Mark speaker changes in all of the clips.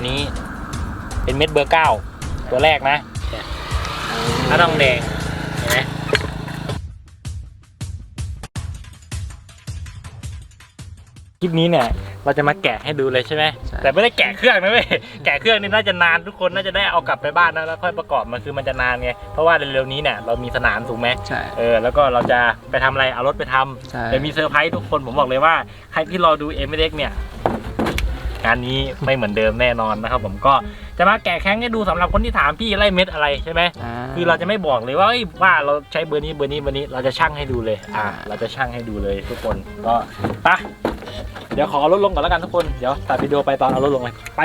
Speaker 1: ตัวนี้เป็นเม็ดเบอร์เก้าตัวแรกนะถ้าทองแดงเห็นไหมคลิปนี้เนี่ยเราจะมาแกะให้ดูเลยใช่ไหมแต่ไม่ได้แกะเครื่องนะเว้ยแกะเครื่องนี่น่าจะนานทุกคนน่าจะได้เอากลับไปบ้านนะแล้วค่อยประกอบมันคือมันจะนานไงเพราะว่าเร็วๆนี้เนี่ยเรามีสนามถูกไหม
Speaker 2: ใช่
Speaker 1: เออแล้วก็เราจะไปทำอะไรเอารถไปทำเดี๋ยวมีเซอร์ไพรส์ทุกคนผมบอกเลยว่าใครที่รอดูเอ็มเด็กเนี่ยานนี้ไม่เหมือนเดิมแน่นอนนะครับผมก็จะมาแกะแข้งให้ดูสำหรับคนที่ถามพี่ไล่เม็ดอะไรใช่ไหมาคือเราจะไม่บอกเลยว่าเอ้ยว่าเราใช้เบอร์นี้เบอร์นี้เบอร์นี้เราจะชั่งให้ดูเลยอ่าเราจะชั่งให้ดูเลยทุกคนก็ไปะเดี๋ยวขอเอารถลงก่อนแล้วกันทุกคนเดี๋ยวตัดวิดีโอไปตอนเอารถลงเลยไป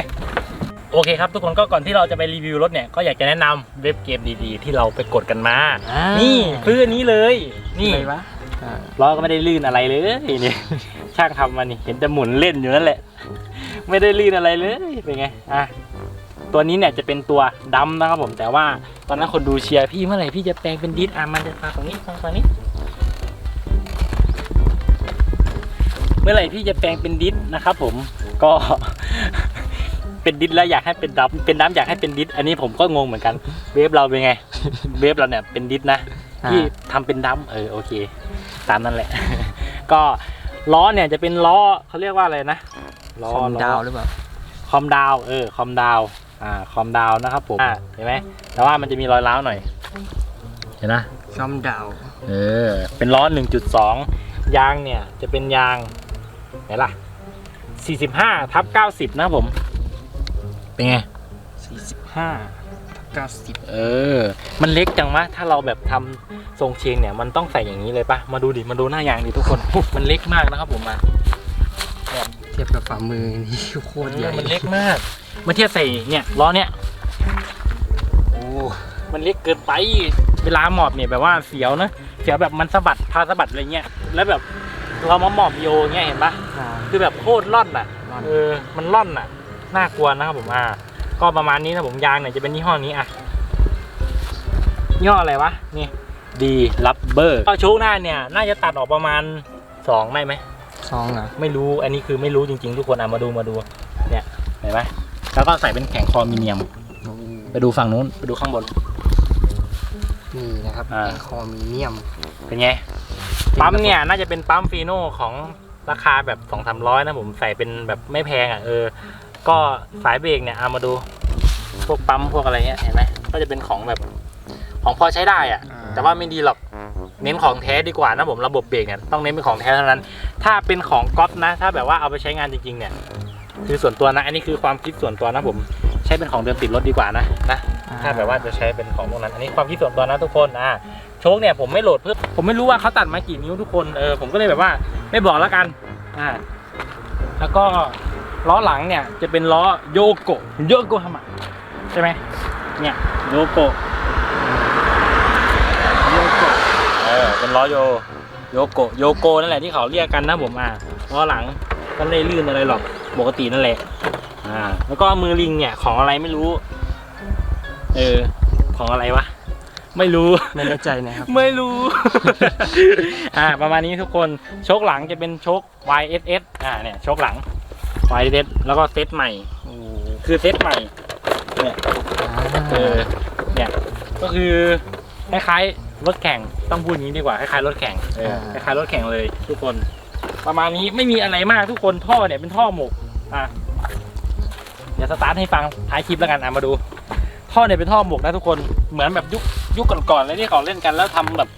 Speaker 1: โอเคครับทุกคนก็ก่อนที่เราจะไปรีวิวรถเนี่ยก็อยากจะแนะนำเว็บเกมดีๆ ที่เราไปกดกันมา
Speaker 2: อ่า
Speaker 1: นี่ซื้ออันนี้เลย นี่
Speaker 2: อะไรวะอ่า
Speaker 1: ล้อก็ไม่ได้ลื่นอะไรเลยนี่ช่างทำมานี่เห็นแต่หมุนเล่นอยู่นั่นแหละ ไม่ได้ลื่นอะไรเลยเป็นไงอะตัวนี้เนี่ยจะเป็นตัวดำนะครับผมแต่ว่าตอนนั้นคนดูเชียร์พี่เมื่อไหร่พี่จะแปลงเป็นดิสอะมันจะมาตรงนี้มาตรงนี้ เมื่อไหร่พี่จะแปลงเป็นดิสนะครับผมก็ เป็นดิสแล้วอยากให้เป็นดับเป็นดับอยากให้เป็นดิสอันนี้ผมก็งงเหมือนกัน เวฟเราเป็นไง เวฟเราเนี่ยเป็นดิสนะที่ทำเป็นดัมเออโอเค ตามนั่นแหละ ก็ล้อเนี่ยจะเป็นล้อเขาเรียกว่าอะไรนะ ล้อ
Speaker 2: คอม
Speaker 1: ล้อ
Speaker 2: ดาวหรือเปล่า
Speaker 1: คอมดาวเออคอมดาวอ่าคอมดาวนะครับผมอ่าเห็นไหมแต่ว่ามันจะมีรอยร้าวหน่อย เห็นนะ
Speaker 2: คอมดาว
Speaker 1: เออเป็นล้อ1.2 ยางเนี่ยจะเป็นยางไหนล่ะ45ทับ90 นะครับผม เป็นไง
Speaker 2: 45 90
Speaker 1: เออ มันเล็กจังมะถ้าเราแบบทำทรงเชงเนี่ย มันต้องใส่อย่างนี้เลยปะมาดูดิ มาดูหน้ายางดิทุกคน มันเล็กมากนะครับผมมา
Speaker 2: เทียบกับฝ่ามือนี่โคตรใหญ่
Speaker 1: มันเล็กมากมาเทียบใส่เนี่ยล้อเนี่ยโอ้มันเล็กเกินไปเวลาหมอบเนี่ยแบบว่าเสียวนะเสียวแบบมันสะบัดพาสะบัดอะไรเงี้ยแล้วแบบเรามาหมอบโยเงี้ยเห็นปะ
Speaker 2: อ่า
Speaker 1: คือแบบโคตรล่อนอะ
Speaker 2: ร่อน
Speaker 1: เออมันล่อนอะน่ากลัวนะครับผมอ่าก็ประมาณนี้นะผมยางเนี่ยจะเป็นยี่ห้อนี้อะยี่ห้ออะไรวะนี่ดีลับเบอร์ก็โชคหน้าเนี่ย น่าจะตัดออกประมาณสองได้ไหม
Speaker 2: ซองเหรอะ
Speaker 1: ไม่รู้อันนี้คือไม่รู้จริงๆ ทุกคนอะมาดูมาดูเนี่ยเห็นไหมแล้วก็ใส่เป็นแข็งคอมิเนียม ไปดูฝั่งนู้นไปดูข้างบน
Speaker 2: นี่นะครับ
Speaker 1: อ่า
Speaker 2: แองคอมีเนียม
Speaker 1: เป็นไงปั๊มเนี่ยน่าจะเป็นปั๊มฟีโน่ของราคาแบบสองสามร้อยนะผมใส่เป็นแบบไม่แพงอะเออ ก็สายเบรกเนี่ยเอามาดู พวกปั๊มพวกอะไรเงี้ยเห็นไหมก็จะเป็นของแบบของพอใช้ได้อะ
Speaker 2: อ่า
Speaker 1: แต่ว่าไม่ดีหรอก เน้นของแท้ดีกว่านะผมระบบเบรกเนี่ยต้องเน้นเป็นของแท้เท่านั้น ถ้าเป็นของก๊อปนะ ถ้าแบบว่าเอาไปใช้งานจริงๆเนี่ย คือส่วนตัวนะ อันนี้คือความคิดส่วนตัวนะผมใช้เป็นของเดิมติดรถดีกว่านะนะถ้าแบบว่าจะใช้เป็นของพวกนั้น อันนี้ความคิดส่วนตัวนะทุกคนอ่าโชคเนี่ยผมไม่โหลดเพื่อผมไม่รู้ว่าเขาตัดมากี่นิ้วทุกคนเออผมก็เลยแบบว่าไม่บอกแล้วกันอ่าแล้วก็ล้อหลังเนี่ยจะเป็นล้อโยโกะโยโกฮามะใช่ไหมเนี่ยโยโกะโยโกะ เออเป็นล้อโยโยโกะโยโกนั่นแหละที่เขาเรียกกันนะผมอ่าล้อหลังก็ไม่ได้ลื่นอะไรหรอกปกตินั่นแหละ อ่า แล้วก็มือลิงเนี่ยของอะไรไม่รู้ เออ ของอะไรวะ ไม่รู้
Speaker 2: ไม่แน่ใจนะครับ
Speaker 1: ไม่รู้ อ่า ประมาณนี้ทุกคน โชคหลังจะเป็นโชค YSS อ่า เนี่ย โชคหลัง YSS แล้วก็เซตใหม่
Speaker 2: โอ้
Speaker 1: คือเซตใหม่ เนี่ย เออ เนี่ย ก็คือคล้ายๆ รถแข่งต้องพูดอย่างนี้ดีกว่าคล้ายๆรถแข่งเออคล้ายๆรถแข่งเลย ทุกคน ประมาณนี้ไม่มีอะไรมากทุกคนท่อเนี่ยเป็นท่อหมกอะเดี๋ยวสตาร์ทให้ฟังท้ายคลิปแล้วกันอะมาดู ท่อเนี่ยเป็นท่อหมกนะทุกคนเหมือนแบบยุคยุคก่อนๆเลยที่เขาเล่นกันแล้วทำแบบ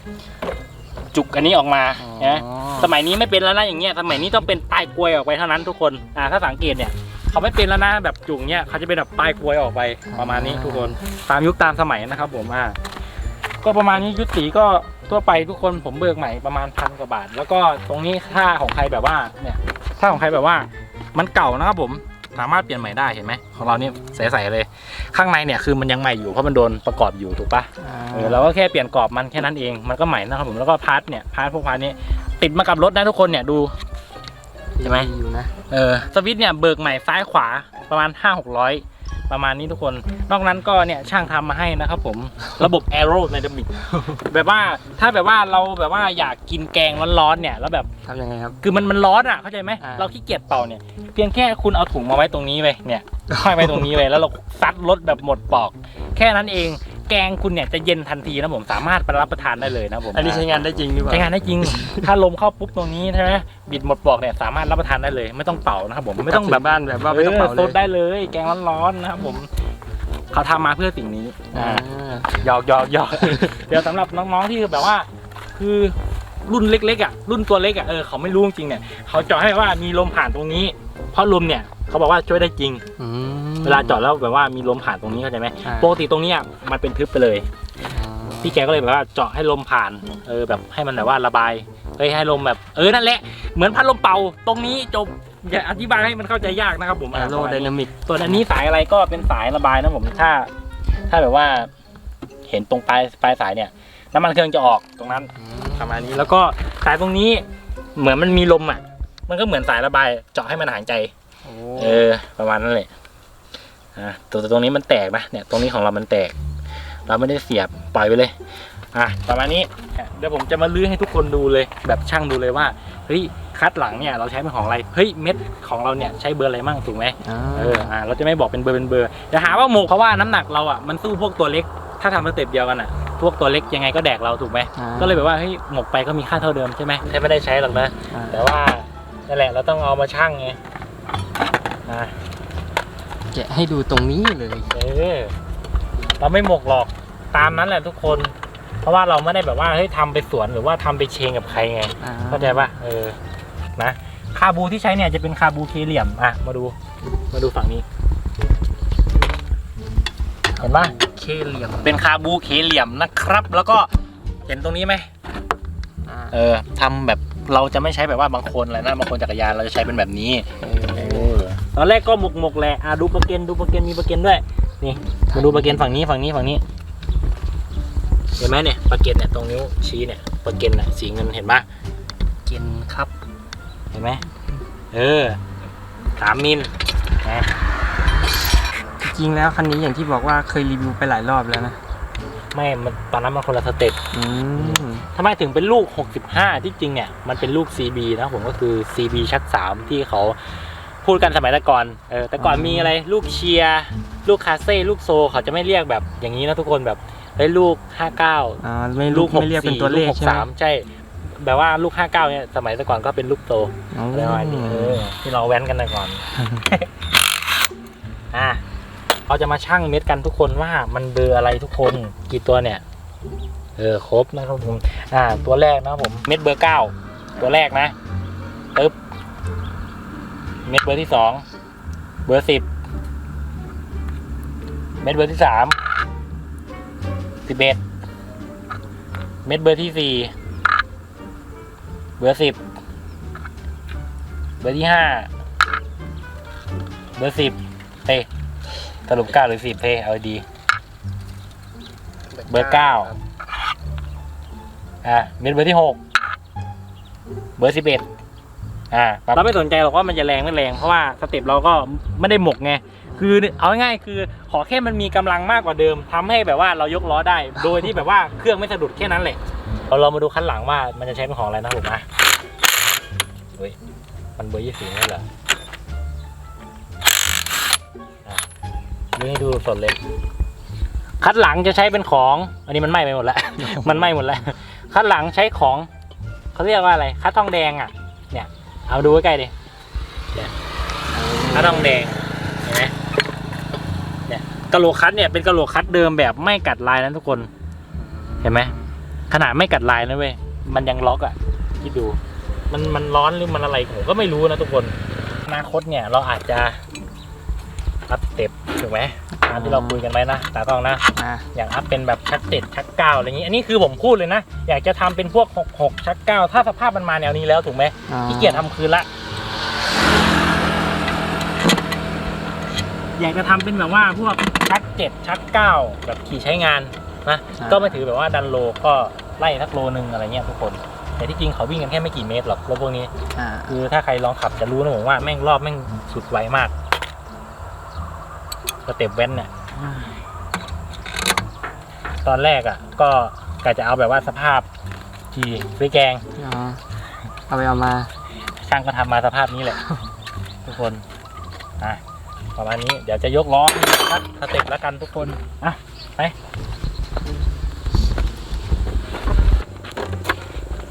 Speaker 1: จุกอันนี้ออกมา
Speaker 2: อ๋อ
Speaker 1: นะสมัยนี้ไม่เป็นแล้วนะอย่างเงี้ยสมัยนี้ต้องเป็นปลายกลวยออกไปเท่านั้นทุกคนอ่าถ้าสังเกตเนี่ยเขาไม่เป็นแล้วนะแบบจุกเนี้ยเขาจะเป็นแบบปลายกลวยออกไปประมาณนี้ทุกคนตามยุคตามสมัยนะครับผมอ่า ก็ประมาณนี้ยุติสีก็ทั่วไปทุกคนผมเบิกใหม่ประมาณพันกว่าบาท แล้วก็ตรงนี้ถ้าของใครแบบว่าเนี่ยถ้าของใครแบบว่ามันเก่านะครับผมสามารถเปลี่ยนใหม่ได้เห็นไหมของเรานี่ใสๆเลย ข้างในเนี่ยคือมันยังใหม่อยู่เพราะมันโดนประกอบอยู่ถูกปะ
Speaker 2: อ่า
Speaker 1: เออเราก็แค่เปลี่ยนกรอบมันแค่นั้นเองมันก็ใหม่นะครับผมแล้วก็พาร์ทเนี่ยพาร์ทพวกพาร์ทนี้ติดมากับรถนะทุกคนเนี่ยดูใช่ไหม
Speaker 2: ดีอยู่นะ
Speaker 1: เออสวิตช์เนี่ยเบิกใหม่ซ้ายขวาประมาณ5 6 0 0 ประมาณนี้ทุกคน นอกนั้นก็เนี่ยช่างทำมาให้นะครับผม ระบบ aerodynamic แบบว่าถ้าแบบว่าเราแบบว่าอยากกินแกงร้อนๆเนี่ยแล้วแบบ
Speaker 2: ทำยังไงครับ
Speaker 1: คือมันมันร้อนอะเข้าใจไหม
Speaker 2: อ่า
Speaker 1: เราขี้เกียจเป่าเนี่ยเพียงแค่คุณเอาถุงมาไว้ตรงนี้ไปเนี่ยห้อยไว้ตรงนี้ไปแล้วเราซัดรถแบบหมดปอก แค่นั้นเอง แกงคุณเนี่ยจะเย็นทันทีนะผมสามารถไปรับประทานได้เลยนะผม
Speaker 2: อันนี้ใช้งานได้จริงหรือเปล่า
Speaker 1: ใช้งานได้จริง ถ้าลมเข้าปุ๊บตรงนี้ใช่ไหมบิดหมดปอกเนี่ยสามารถรับประทานได้เลย ไม่ต้องเป่านะครับผมไม่ต้อง
Speaker 2: ก
Speaker 1: แบ
Speaker 2: ลั
Speaker 1: บ
Speaker 2: บ้านแบบว่าไม่ต้องเป่า
Speaker 1: ออ
Speaker 2: เล
Speaker 1: ซ
Speaker 2: ย
Speaker 1: ดได้เลย แกงร้อนๆนะครับผมเขาทำมาเพื่อสิ่งนี้
Speaker 2: อ่า
Speaker 1: อ่าหยอกหยอกหยอกเดี๋ยวสำหรับน้องๆที่แบบว่า คือรุ่นเล็กๆอะรุ่นตัวเล็กอะเออเขาไม่รู้จริงๆเนี่ยเขาเจาะให้ว่ามีลมผ่านตรงนี้ เพราะลมเนี่ยเขาบอกว่าช่วยได้จริง
Speaker 2: อืม
Speaker 1: เวลาเจาะแล้วแบบว่ามีลมผ่านตรงนี้เข้าใจไหม
Speaker 2: อ่า
Speaker 1: ปกติตรงเนี้ยมันเป็นทึบไปเลย
Speaker 2: อ๋อ
Speaker 1: พี่แกก็เลยแบบว่าเจาะให้ลมผ่าน เออแบบให้มันแบบว่าระบายเฮ้ยให้ลมแบบ เออนั่นแหละ เหมือนพัดลมเป่า ตรงนี้จบ อย่าอธิบายให้มันเข้าใจยากนะครับผม
Speaker 2: แอโรไดนามิก
Speaker 1: ส่วนอันนี้สายอะไรก็เป็นสายระบายนะผม ถ้า ถ้าแบบว่า เห็นตรงปลายปลายสายเนี่ย น้ำมันเครื่องจะออกตรงนั้น ประมาณนี้แล้วก็สายตรงนี้เหมือนมันมีลมอะ มันก็เหมือนสายระบาย เจาะให้มันหายใจ
Speaker 2: โอ้
Speaker 1: เออ ประมาณนั้นแหละ อะตัวตรงนี้มันแตกนะเนี่ยตรงนี้ของเรามันแตก เราไม่ได้เสียบปล่อยไปเลยอะประมาณนี้อะเดี๋ยวผมจะมาลื้อให้ทุกคนดูเลย แบบช่างดูเลยว่าเฮ้ยคัดหลังเนี่ยเราใช้เป็นของอะไรเฮ้ยเม็ดของเราเนี่ยใช้เบอร์อะไรมั่งถูกไหม
Speaker 2: อ่า
Speaker 1: เอออะเราจะไม่บอกเป็นเบอร์เป็นเบอร์อย่าหาว่าหมกเพราะว่าน้ำหนักเราอะมันสู้พวกตัวเล็ก ถ้าทำสเต็ปเดียวกันอะพวกตัวเล็กยังไงก็แดกเราถูกไหม
Speaker 2: อ่า
Speaker 1: ก็เลยแบบว่าเฮ้ยหมกไปก็มีค่าเท่าเดิมใช่ไหมแทบไม่ได้ใช้หรอกนะ
Speaker 2: อ่า
Speaker 1: แต่ว่านั่นแหละเราต้องเอามาชั่งไงอะ
Speaker 2: แกะให้ดูตรงนี้เลย
Speaker 1: เออเราไม่หมกหรอกตามนั้นแหละทุกคน เพราะว่าเราไม่ได้แบบว่าเฮ้ยทำไปสวนหรือว่าทำไปเชงกับใครไง
Speaker 2: อ่า
Speaker 1: เข้าใจปะเออนะคาบูที่ใช้เนี่ยจะเป็นคาบูเคเหลี่ยมอะมาดูมาดูฝั่งนี้ เห็นปะ
Speaker 2: เคเหลี่ยม
Speaker 1: เป็นคาบูเคเหลี่ยมนะครับ แล้วก็เห็นตรงนี้ไหม
Speaker 2: อ่า
Speaker 1: เออทำแบบเราจะไม่ใช้แบบว่าบางคนอะไรนะบางคนจักรยานเราจะใช้เป็นแบบนี้
Speaker 2: เออ
Speaker 1: ตอนแรกก็หมกหมกๆแหละอะดูประเกนดูประเกนมีประเกนด้วย นี่มาดูประเกนฝั่งนี้ฝั่งนี้ฝั่งนี้ เห็นไหมเนี่ยประเกนเนี่ยตรงนิ้วชี้เนี่ยประเกนน่ะสีเงินเห็นปะ
Speaker 2: เกนครับ
Speaker 1: เห็นไหมเออสามมิลนะ
Speaker 2: จริงๆแล้วคันนี้อย่างที่บอกว่าเคยรีวิวไปหลายรอบแล้วนะ
Speaker 1: ไม่ มันตอนนั้นมันคนละสเต็ป
Speaker 2: อืม
Speaker 1: ทำไมถึงเป็นลูก 65 ที่จริงเนี่ย มันเป็นลูก CB นะผมก็คือ CB ชัก3ที่เขา พูดกันสมัยแต่ก่อนเออแต่ก่อนมีอะไรลูกเชียร์ลูกคาเซ่ลูกโซเขาจะไม่เรียกแบบอย่างนี้นะทุกคนแบบเฮ้ยลูก59
Speaker 2: อ่าไม่
Speaker 1: ลู
Speaker 2: ลู
Speaker 1: ก
Speaker 2: กไม่เรียกเป็นตัวเลข
Speaker 1: ลูก
Speaker 2: ใช่ไหม
Speaker 1: 63ใช่ แบบว่าลูก59เนี่ยสมัยแต่ก่อนก็เป็นลูกโต
Speaker 2: อ๋อ
Speaker 1: อะไรประมาณนี้เออที่เราแว้นกันแต่ก่อน อะเราจะมาชั่งเม็ดกันทุกคนว่ามันเบอร์อะไรทุกคนกี่ตัวเนี่ย เออครบนะครับผม อ่า ตัวแรกนะครับผมเม็ดเบอร์เก้าตัวแรกนะปึ๊บ เม็ดเบอร์ที่สองเบอร์สิบเม็ดเบอร์ที่สามสิบเอ็ดเม็ดเบอร์ที่สี่เบอร์สิบเบอร์ที่ห้าเบอร์สิบเฮ้ยสรุปเก้าหรือสิบเฮ้ยเอาดี เบอร์เก้าอ่าเม็ดเบอร์ที่หกเบอร์สิบเอ็ด อ่าเราไม่สนใจหรอกว่ามันจะแรงไม่แรงเพราะว่าสเต็ปเราก็ไม่ได้หมกไงคือเอาง่ายๆคือขอแค่มันมีกำลังมากกว่าเดิมทำให้แบบว่าเรายกล้อได้ โดยที่แบบว่าเครื่องไม่สะดุดแค่นั้นแหละเราเรามาดูคันหลังว่ามันจะใช้เป็นของอะไรนะผมนะเฮ้ยมันเบอร์ยี่สิบนี่เหรออะนี่ให้ดูสดเลย คัดหลังจะใช้เป็นของ อันนี้มันไหม้ไปหมดแล้ว มันไหม้หมดแล้ว คัดหลังใช้ของเขาเรียกว่าอะไร คัดทองแดงอะ เนี่ย เอาดูใกล้ๆดิเนี่ยคัดทองแดงเห็นไหมเนี่ยกะโหลกคัดเนี่ยเป็นกะโหลกคัดเดิมแบบไม่กัดลายนะทุกคน เห็นไหมขนาดไม่กัดลายนะเว้ยมันยังล็อกอะคิดดู มันมันร้อนหรือมันอะไรผมก็ไม่รู้นะทุกคนอนาคตเนี่ยเราอาจจะ อัพสเต็ปถูกไหมตามที่เราคุยกันไว้นะตากล้องนะ
Speaker 2: อ่า
Speaker 1: อย่างอัพเป็นแบบชักเจ็ดชักเก้าอะไรอย่างนี้ อันนี้คือผมพูดเลยนะ อยากจะทำเป็นพวกหกหกชักเก้าถ้าสภาพมันมาแนวนี้แล้วถูกไหม
Speaker 2: อ่า
Speaker 1: ขี้เกียจทำคืนละ อยากจะทำเป็นแบบว่าพวกชักเจ็ดชักเก้าแบบขี่ใช้งานนะ ก็ไม่ถือแบบว่าดันโลก็ไล่สักโลนึงอะไรเงี้ยทุกคน แต่ที่จริงเขาวิ่งกันแค่ไม่กี่เมตรหรอกรถพวกนี้
Speaker 2: อ่า
Speaker 1: คือถ้าใครลองขับจะรู้นะผมว่าแม่งรอบแม่งสุดไวมาก สเต็ปแว้นเนี่ยตอนแรกอะ ก็กะจะเอาแบบว่าสภาพทีไปแกง
Speaker 2: อ๋อเอาไปเอามา
Speaker 1: ช่างก็ทำมาสภาพนี้แหละ ทุกคนอะประมาณนี้เดี๋ยวจะยกล้อสักสเต็ปแล้วกันทุกคนอะไป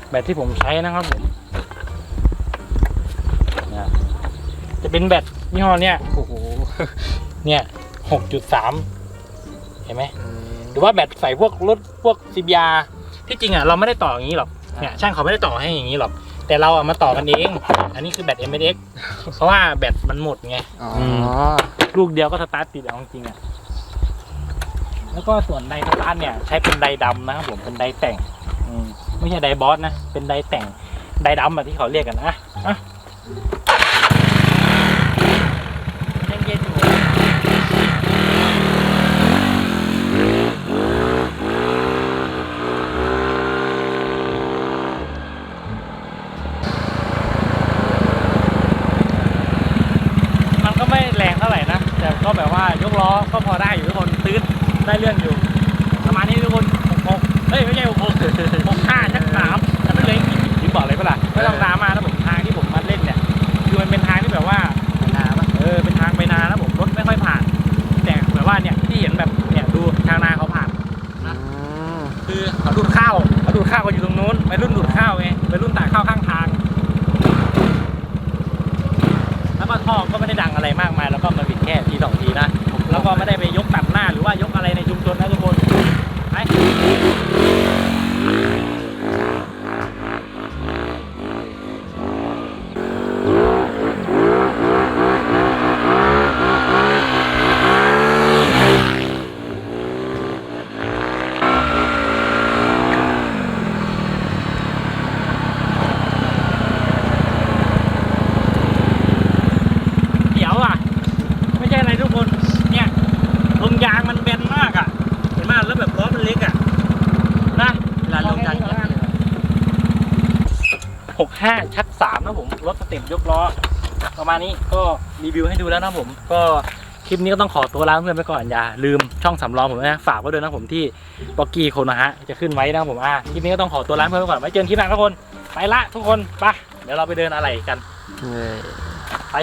Speaker 1: แบตที่ผมใช้นะครับผมเนี่ยจะเป็นแบตยี่ห้อเนี้ย
Speaker 2: โอ้โห
Speaker 1: เนี่ย หกจุดสามเห็นไหม หรือว่าแบตใส่พวกรถพวกซีบียที่จริงอะเราไม่ได้ต่ออย่างนี้หรอก เนี่ยช่างเขาไม่ได้ต่อให้อย่างนี้หรอก แต่เราอะมาต่อกันเอง อันนี้คือแบต m อ x เพราะว่าแบตมันหมดไง
Speaker 2: อ๋อ
Speaker 1: ลูกเดียวก็สตาร์ทติดเอาจริงๆอะ แล้วก็ส่วนไดสตาร์ทเนี่ย ใช้เป็นไดดำนะครับผมเป็นไดแต่ง อืมไม่ใช่ไดบอสนะ เป็นไดแต่ง ไดดำแบบที่เขาเรียกกันนะอะยังเย็นอยู่มันก็ไม่แรงเท่าไหร่นะ แต่ ก็แบบว่ายกล้อก็พอได้อยู่ทุกคนตื้นได้เลื่อนอยู่ ประมาณนี้ทุกคนหกหกเฮ้ยไม่ใช่หกหกหกห้าชักสามแต่ไม่เลยถึงบอกเลยเปะล่าไม่ต้องน้ำมานะผมทางที่ผมมาเล่นเนี่ยคือมันเป็นทางที่แบบว่า
Speaker 2: นาปะ
Speaker 1: เออเป็นทางไปนาแล้วผมรถไม่ค่อยผ่าน แต่แบบว่าเนี่ยที่เห็นแบบเนี่ยดูทางนาเขาผ่าน
Speaker 2: อืม
Speaker 1: คือเขาดูดข้าวเขาดูดข้าวก็อยู่ตรงนู้นไปรุ่นดูดข้าวไงไปรุ่นตากข้าวข้างทาง แล้วก็ท่อก็ไม่ได้ดังอะไรมากมาย ก็ไม่ได้ไปยกตัดหน้าหรือว่ายกอะไรในชุมชนนะทุกคนไปเดี๋ยวอะ ไม่ใช่อะไรทุกคน เนี่ยลมยางมันแบนมากอะ เห็นไหมแล้วแบบล้อมันเล็กอะ นะ
Speaker 2: เวลาลงดัน
Speaker 1: หกห้าชักสามนะผม รถสเต็ปยกล้อ ประมาณนี้ก็รีวิวให้ดูแล้วนะผม ก็คลิปนี้ก็ต้องขอตัวลาเพื่อนไปก่อนอย่าลืมช่องสำรองผมนะฝากไว้ด้วยนะผมที่บ็อกกี้โคนะฮะจะขึ้นไว้นะครับผมอะคลิปนี้ก็ต้องขอตัวลาเพื่อนไปก่อนไว้เจอกันคลิปหน้าทุกคนไปละทุกคนไปเดี๋ยวเราไปเดินอะไรกัน
Speaker 2: เออ
Speaker 1: ไป